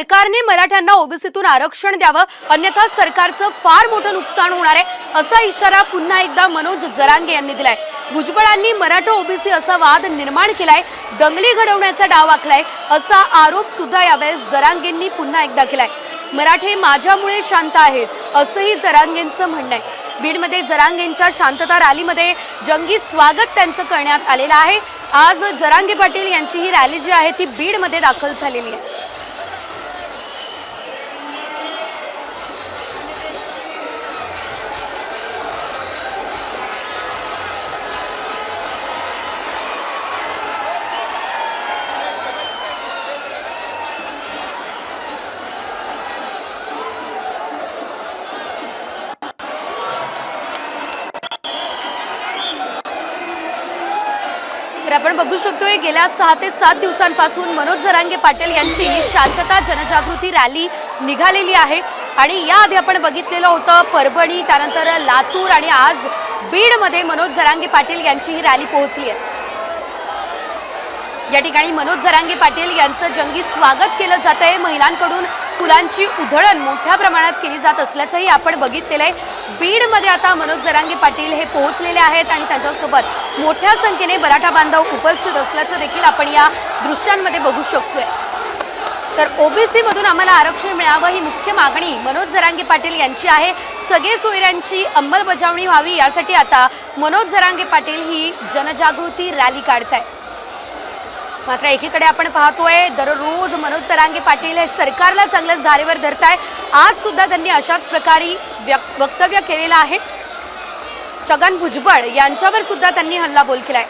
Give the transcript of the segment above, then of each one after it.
सरकारने मराठ्यांना ओबीसीतून आरक्षण द्यावं अन्यथा सरकारचं फार मोठं नुकसान होणार आहे असा इशारा पुन्हा एकदा मनोज जरांगे यांनी दिलाय. भुजबळांनी मराठा ओबीसी असा वाद निर्माण केलाय दंगली घडवण्याचा डाव आखलाय असा आरोप सुद्धा यावेळेस जरांगेंनी पुन्हा एकदा केलाय. मराठे माझ्यामुळे शांत आहेत असंही जरांगेंचं म्हणणं आहे. बीडमध्ये जरांगेंच्या शांतता रॅलीमध्ये जंगी स्वागत त्यांचं करण्यात आलेलं आहे. आज जरांगे पाटील यांची ही रॅली जी आहे ती बीडमध्ये दाखल झालेली आहे. तर आपण बघू शकतोय गेल्या सहा ते सात दिवसांपासून मनोज जरांगे पाटील यांची शांतता जनजागृती रॅली निघालेली आहे. आणि याआधी आपण बघितलेलं होतं परभणी त्यानंतर लातूर आणि आज बीडमध्ये मनोज जरांगे पाटील यांची ही रॅली पोहोचली आहे. या ठिकाणी मनोज जरांगे पाटील यांचं जंगी स्वागत केलं जात आहे महिलांकडून फुलांची उधळण मोठ्या प्रमाणात केली जात असल्याचंही आपण बघितलेलं आहे बीडमध्ये आता मनोज जरांगे पाटील हे पोहोचलेले आहेत आणि त्यांच्यासोबत मोठ्या संख्येने मराठा बांधव उपस्थित असल्याचं देखील आपण या दृश्यांमध्ये बघू शकतोय. तर ओबीसीमधून आम्हाला आरक्षण मिळावं ही मुख्य मागणी मनोज जरांगे पाटील यांची आहे. सगळे सोयऱ्यांची अंमलबजावणी व्हावी यासाठी आता मनोज जरांगे पाटील ही जनजागृती रॅली काढत आहे मात्र एकीकडे आपण पाहतोय दररोज मनोज तरांगे पाटील हे सरकारला चांगलंच धारेवर धरताय. आज सुद्धा त्यांनी अशाच प्रकारे व्यक- वक्तव्य केलेलं आहे. छगन भुजबळ यांच्यावर सुद्धा त्यांनी हल्लाबोल केलाय.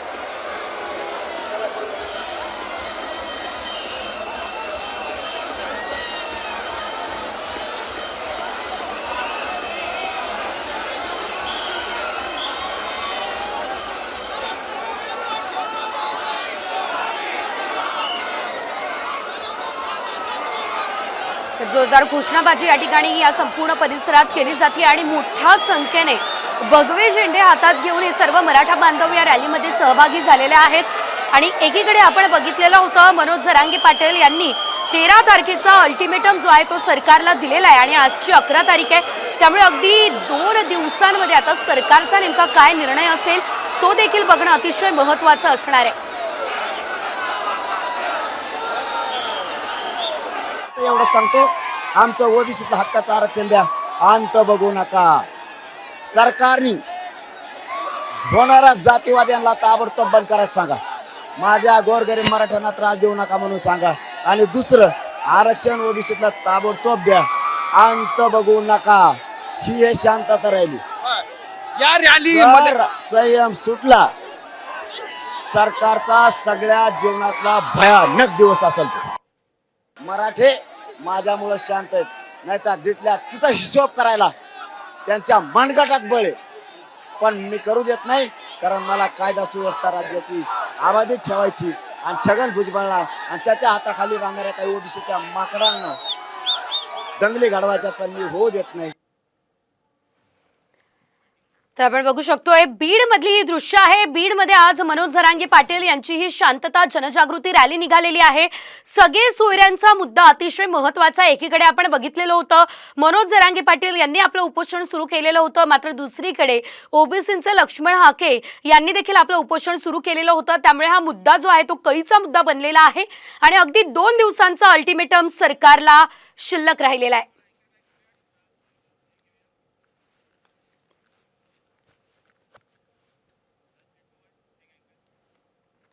जोरदार घोषणाबाजी या ठिकाणी या संपूर्ण परिसरात केली जाते आणि मोठ्या संख्येने भगवे झेंडे हातात घेऊन हे सर्व मराठा बांधव या रॅलीमध्ये सहभागी झालेले आहेत. आणि एकीकडे आपण बघितलेलं होतं मनोज झरांगे पाटील यांनी तेरा तारखेचा अल्टिमेटम जो आहे तो सरकारला दिलेला आहे आणि आजची अकरा तारीख आहे. त्यामुळे अगदी दोन दिवसांमध्ये आता सरकारचा नेमका काय निर्णय असेल तो देखील बघणं अतिशय महत्वाचं असणार आहे. एवढं सांगतो आमचं ओबीसीतलं हक्काचं आरक्षण द्या. अंत बघू नका. सरकारने होणाऱ्या जातीवाद्यांना ताबडतोब बंद करायला सांगा. माझ्या गोरगरीब मराठ्यांना त्रास देऊ नका म्हणून सांगा. आणि दुसरं आरक्षण ओबीसीतलं ताबडतोब द्या. अंत बघू नका. ही हे शांतता राहिली. या रॅली संयम सुटला सरकारचा सगळ्या जीवनातला भयानक दिवस असेल तो. मराठे माझ्यामुळं शांत आहेत. नाही तर तिथल्या तिथं हिशोब करायला त्यांच्या मनगटात बळे पण मी करू देत नाही कारण मला कायदा सुव्यवस्था राज्याची आबादी ठेवायची आणि छगन भुजबळला आणि त्याच्या हाताखाली राहणाऱ्या काही ओबीसीच्या माकडांना दंगली घडवायच्या पण मी होऊ देत नाही. तर आपण बघू शकतोय बीड मधली ही दृश्य आहे. बीडमध्ये आज मनोज जरांगे पाटील यांची ही शांतता जनजागृती रॅली निघालेली आहे. सगळे सोयऱ्यांचा मुद्दा अतिशय महत्त्वाचा एकीकडे आपण बघितलेलं होतं मनोज जरांगे पाटील यांनी आपलं उपोषण सुरू केलेलं होतं मात्र दुसरीकडे ओबीसींचे लक्ष्मण हाके यांनी देखील आपलं उपोषण सुरू केलेलं होतं. त्यामुळे हा मुद्दा जो आहे तो कळीचा मुद्दा बनलेला आहे. आणि अगदी दोन दिवसांचा अल्टिमेटम सरकारला शिल्लक राहिलेला आहे.